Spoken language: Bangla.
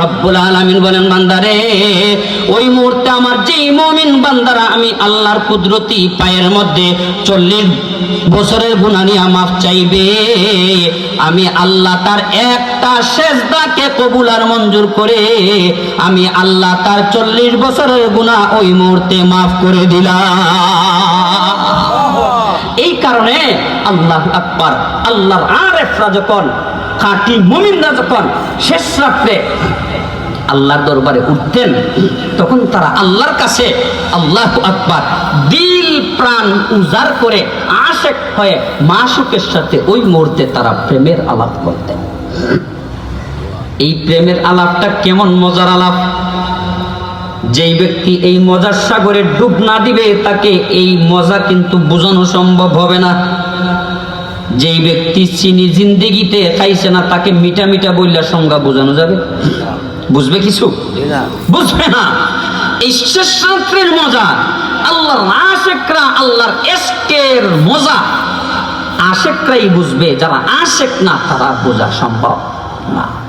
রব্বুল আলামিন বলেন বান্দারে ওই মুহূর্তে আমার যেই মুমিন বান্দারা আমি আল্লাহর কুদরতি পায়ের মধ্যে চল্লিশ বছরের গুনাহ নিয়ে মাফ চাইবে। আমি আল্লাহ তার একটা সেজদাকে কবুল আর মঞ্জুর করে আমি আল্লাহ তার চল্লিশ বছরের গুনাহ ওই মুহূর্তে মাফ করে দিলাম। এই কারণে আল্লাহ আকবার আল্লাহর আরেফরা যখন খাঁটি মুমিনরা যখন শেষ রাত্রে আল্লাহর দরবারে উঠতেন, তখন তারা আল্লাহর কাছে আল্লাহ আকবার দিল প্রাণ উজাড় করে আশেক হয়ে মাসুকের সাথে ওই মুহূর্তে তারা প্রেমের আলাপ করতেন। এই প্রেমের আলাপটা কেমন মজার আলাপ? যেই ব্যক্তি এই মজার সাগরে ডুব না দিবে, তাকে এই মজা কিন্তু বোঝানো সম্ভব হবে না। যেই ব্যক্তি চিনি জিন্দিগিতে খাইছে না তাকে মিটা মিটা বললে সংজ্ঞা বোঝানো যাবে? বুঝবে কিছু? বুঝবে না? এই শেষ রাত্রের মজা। আল্লাহর আশেকরা আল্লাহর এসকের মজা। আশেকরাই বুঝবে যারা আশেক না তারা বোঝা সম্ভব না।